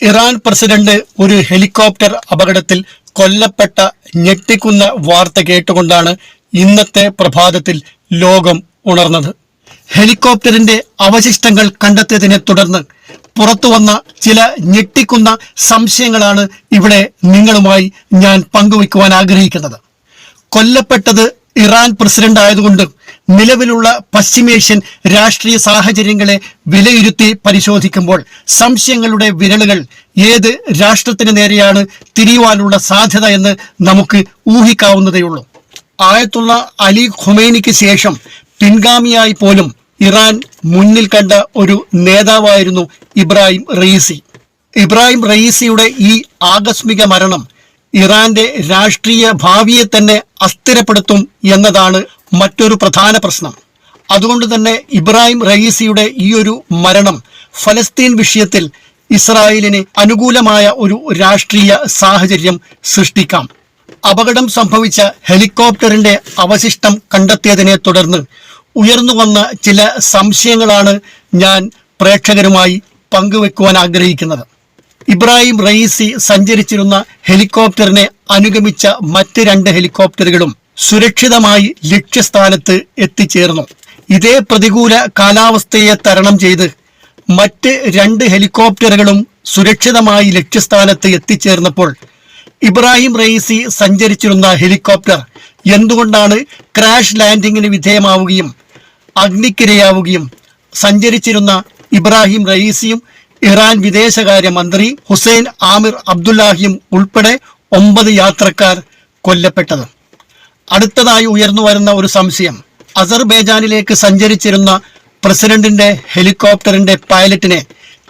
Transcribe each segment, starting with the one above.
Iran president ഒരു helicopter അപകടത്തിൽ കൊല്ലപ്പെട്ട ഞെട്ടിക്കുന്ന വാർത്ത കേട്ടുകൊണ്ടാണ് ഇന്നത്തെ പ്രഭാതത്തിൽ ലോകം ഉണർന്നത്. ഹെലികോപ്റ്ററിന്റെ അവശിഷ്ടങ്ങൾ കണ്ടെത്തിയതിനെ തുടർന്ന് പുറത്തുവന്ന ചില ഞെട്ടിക്കുന്ന സംശയങ്ങളാണ് ഇവിടെ നിങ്ങളുമായി ഞാൻ പങ്കുവയ്ക്കുവാൻ ആഗ്രഹിക്കുന്നത്. കൊല്ലപ്പെട്ടത് ഇറാൻ പ്രസിഡന്റ് ആയതുകൊണ്ട് നിലവിലുള്ള പശ്ചിമേഷ്യൻ രാഷ്ട്രീയ സാഹചര്യങ്ങളെ വിലയിരുത്തി പരിശോധിക്കുമ്പോൾ സംശയങ്ങളുടെ വിരലുകൾ ഏത് രാഷ്ട്രത്തിന് നേരെയാണ് തിരിയുവാനുള്ള സാധ്യത എന്ന് നമുക്ക് ഊഹിക്കാവുന്നതേയുള്ളൂ ആയത്തുള്ള അലി ഖുമൈനിക്ക് ശേഷം പിൻഗാമിയായി പോലും ഇറാൻ മുന്നിൽ കണ്ട ഒരു നേതാവായിരുന്നു ഇബ്രാഹിം റയീസി. ഇബ്രാഹിം റയീസിയുടെ ഈ ആകസ്മിക മരണം ഇറാന്റെ രാഷ്ട്രീയ ഭാവിയെ തന്നെ അസ്ഥിരപ്പെടുത്തും എന്നതാണ് മറ്റൊരു പ്രധാന പ്രശ്നം. അതുകൊണ്ട് തന്നെ ഇബ്രാഹിം റയീസിയുടെ ഈ ഒരു മരണം ഫലസ്തീൻ വിഷയത്തിൽ ഇസ്രായേലിന് അനുകൂലമായ ഒരു രാഷ്ട്രീയ സാഹചര്യം സൃഷ്ടിക്കാം. അപകടം സംഭവിച്ച ഹെലികോപ്റ്ററിന്റെ അവശിഷ്ടം കണ്ടെത്തിയതിനെ തുടർന്ന് ഉയർന്നു വന്ന ചില സംശയങ്ങളാണ് ഞാൻ പ്രേക്ഷകരുമായി പങ്കുവെക്കുവാൻ ആഗ്രഹിക്കുന്നത്. ഇബ്രാഹിം റയീസി സഞ്ചരിച്ചിരുന്ന ഹെലികോപ്റ്ററിനെ അനുഗമിച്ച മറ്റ് രണ്ട് ഹെലികോപ്റ്ററുകളും സുരക്ഷിതമായി ലക്ഷ്യസ്ഥാനത്ത് എത്തിച്ചേർന്നു. ഇതേ പ്രതികൂല കാലാവസ്ഥയെ തരണം ചെയ്ത് മറ്റ് രണ്ട് ഹെലികോപ്റ്ററുകളും സുരക്ഷിതമായി ലക്ഷ്യസ്ഥാനത്ത് എത്തിച്ചേർന്നപ്പോൾ ഇബ്രാഹിം റയീസി സഞ്ചരിച്ചിരുന്ന ഹെലികോപ്റ്റർ എന്തുകൊണ്ടാണ് ക്രാഷ് ലാൻഡിങ്ങിന് വിധേയമാവുകയും അഗ്നിക്കിരയാവുകയും സഞ്ചരിച്ചിരുന്ന ഇബ്രാഹിം റയീസിയും ഇറാൻ വിദേശകാര്യ മന്ത്രി ഹുസൈൻ ആമിർ അബ്ദുല്ലാഹിയും ഉൾപ്പെടെ ഒമ്പത് യാത്രക്കാർ കൊല്ലപ്പെട്ടത്. അടുത്തതായി ഉയർന്നു വരുന്ന ഒരു സംശയം. അസർബൈജാനിലേക്ക് സഞ്ചരിച്ചിരുന്ന പ്രസിഡന്റിന്റെ ഹെലികോപ്റ്ററിന്റെ പൈലറ്റിനെ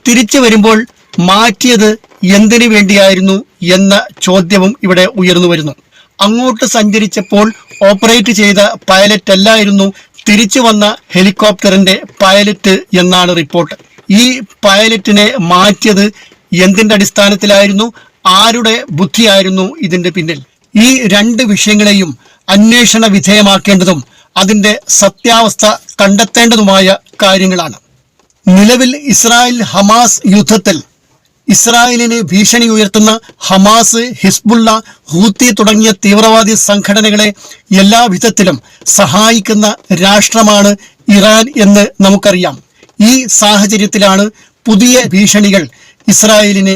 തിരിച്ചു വരുമ്പോൾ മാറ്റിയത് എന്തിനു വേണ്ടിയായിരുന്നു എന്ന ചോദ്യവും ഇവിടെ ഉയർന്നു വരുന്നു. അങ്ങോട്ട് സഞ്ചരിച്ചപ്പോൾ ഓപ്പറേറ്റ് ചെയ്ത പൈലറ്റ് അല്ലായിരുന്നു തിരിച്ചു വന്ന ഹെലികോപ്റ്ററിന്റെ പൈലറ്റ് എന്നാണ് റിപ്പോർട്ട്. ഈ പൈലറ്റിനെ മാറ്റിയത് എന്തിന്റെ അടിസ്ഥാനത്തിലായിരുന്നു? ആരുടെ ബുദ്ധിയായിരുന്നു ഇതിന്റെ പിന്നിൽ? ഈ രണ്ട് വിഷയങ്ങളെയും അന്വേഷണ വിധേയമാക്കേണ്ടതും അതിന്റെ സത്യാവസ്ഥ കണ്ടെത്തേണ്ടതുമായ കാര്യങ്ങളാണ്. നിലവിൽ ഇസ്രായേൽ ഹമാസ് യുദ്ധത്തിൽ ഇസ്രായേലിന് ഭീഷണി ഉയർത്തുന്ന ഹമാസ് ഹിസ്ബുള്ള ഹൂത്തി തുടങ്ങിയ തീവ്രവാദി സംഘടനകളെ എല്ലാവിധത്തിലും സഹായിക്കുന്ന രാഷ്ട്രമാണ് ഇറാൻ എന്ന് നമുക്കറിയാം. ഈ സാഹചര്യത്തിലാണ് പുതിയ ഭീഷണികൾ ഇസ്രായേലിന്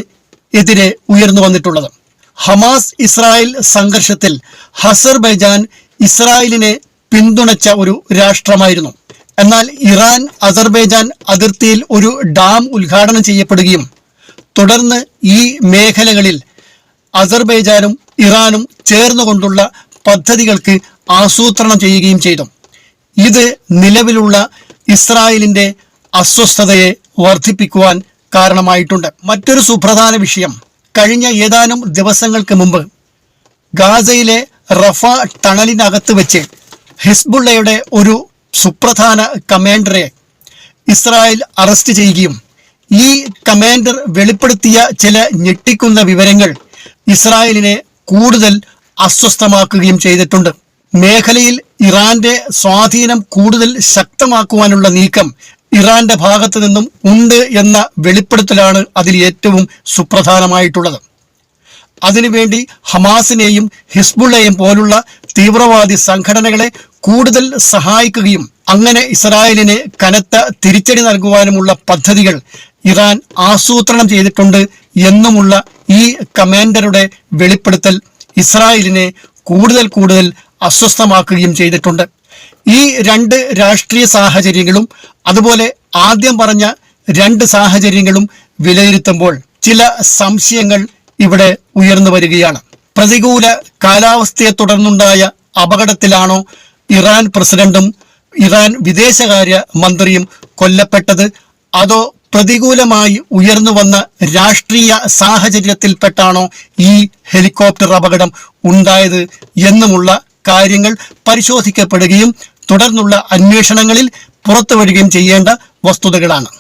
എതിരെ ഉയർന്നു വന്നിട്ടുള്ളത്. ഹമാസ് ഇസ്രായേൽ സംഘർഷത്തിൽ ഹസർബൈജാൻ ഇസ്രായേലിനെ പിന്തുണച്ച ഒരു രാഷ്ട്രമായിരുന്നു. എന്നാൽ ഇറാൻ അസർബൈജാൻ അതിർത്തിയിൽ ഒരു ഡാം ഉദ്ഘാടനം ചെയ്യപ്പെടുകയും തുടർന്ന് ഈ മേഖലകളിൽ അസർബൈജാനും ഇറാനും ചേർന്നുകൊണ്ടുള്ള പദ്ധതികൾക്ക് ആസൂത്രണം ചെയ്യുകയും ചെയ്തു. ഇത് നിലവിലുള്ള ഇസ്രായേലിന്റെ അസ്വസ്ഥതയെ വർദ്ധിപ്പിക്കുവാൻ കാരണമായിട്ടുണ്ട്. മറ്റൊരു സുപ്രധാന വിഷയം കഴിഞ്ഞ ഏതാനും ദിവസങ്ങൾക്ക് മുമ്പ് ഗാസയിലെ റഫ ടണലിനകത്ത് വെച്ച് ഹിസ്ബുള്ളയുടെ ഒരു സുപ്രധാന കമാൻഡറെ ഇസ്രായേൽ അറസ്റ്റ് ചെയ്യുകയും ഈ കമാൻഡർ വെളിപ്പെടുത്തിയ ചില ഞെട്ടിക്കുന്ന വിവരങ്ങൾ ഇസ്രായേലിനെ കൂടുതൽ അസ്വസ്ഥമാക്കുകയും ചെയ്തിട്ടുണ്ട്. മേഖലയിൽ ഇറാന്റെ സ്വാധീനം കൂടുതൽ ശക്തമാക്കുവാനുള്ള നീക്കം ഇറാന്റെ ഭാഗത്തു നിന്നും ഉണ്ട് എന്ന വെളിപ്പെടുത്തലാണ് അതിൽ ഏറ്റവും സുപ്രധാനമായിട്ടുള്ളത്. അതിനുവേണ്ടി ഹമാസിനെയും ഹിസ്ബുള്ളയും പോലുള്ള തീവ്രവാദി സംഘടനകളെ കൂടുതൽ സഹായിക്കുകയും അങ്ങനെ ഇസ്രായേലിന് കനത്ത തിരിച്ചടി നൽകുവാനുമുള്ള പദ്ധതികൾ ഇറാൻ ആസൂത്രണം ചെയ്തിട്ടുണ്ട് എന്നുമുള്ള ഈ കമാൻഡറുടെ വെളിപ്പെടുത്തൽ ഇസ്രായേലിനെ കൂടുതൽ കൂടുതൽ അസ്വസ്ഥമാക്കുകയും ചെയ്തിട്ടുണ്ട്. ഈ രണ്ട് രാഷ്ട്രീയ സാഹചര്യങ്ങളും അതുപോലെ ആദ്യം പറഞ്ഞ രണ്ട് സാഹചര്യങ്ങളും വിലയിരുത്തുമ്പോൾ ചില സംശയങ്ങൾ ഇവിടെ ഉയർന്നു വരികയാണ്. പ്രതികൂല കാലാവസ്ഥയെ തുടർന്നുണ്ടായ അപകടത്തിലാണോ ഇറാൻ പ്രസിഡന്റും ഇറാൻ വിദേശകാര്യ മന്ത്രിയും കൊല്ലപ്പെട്ടത്? അതോ പ്രതികൂലമായി ഉയർന്നു വന്ന രാഷ്ട്രീയ സാഹചര്യത്തിൽപ്പെട്ടാണോ ഈ ഹെലികോപ്റ്റർ അപകടം ഉണ്ടായത് എന്നുമുള്ള കാര്യങ്ങൾ പരിശോധിക്കപ്പെടുകയും തുടർന്നുള്ള അന്വേഷണങ്ങളിൽ പുറത്തു വരികയും ചെയ്യേണ്ട വസ്തുതകളാണ്.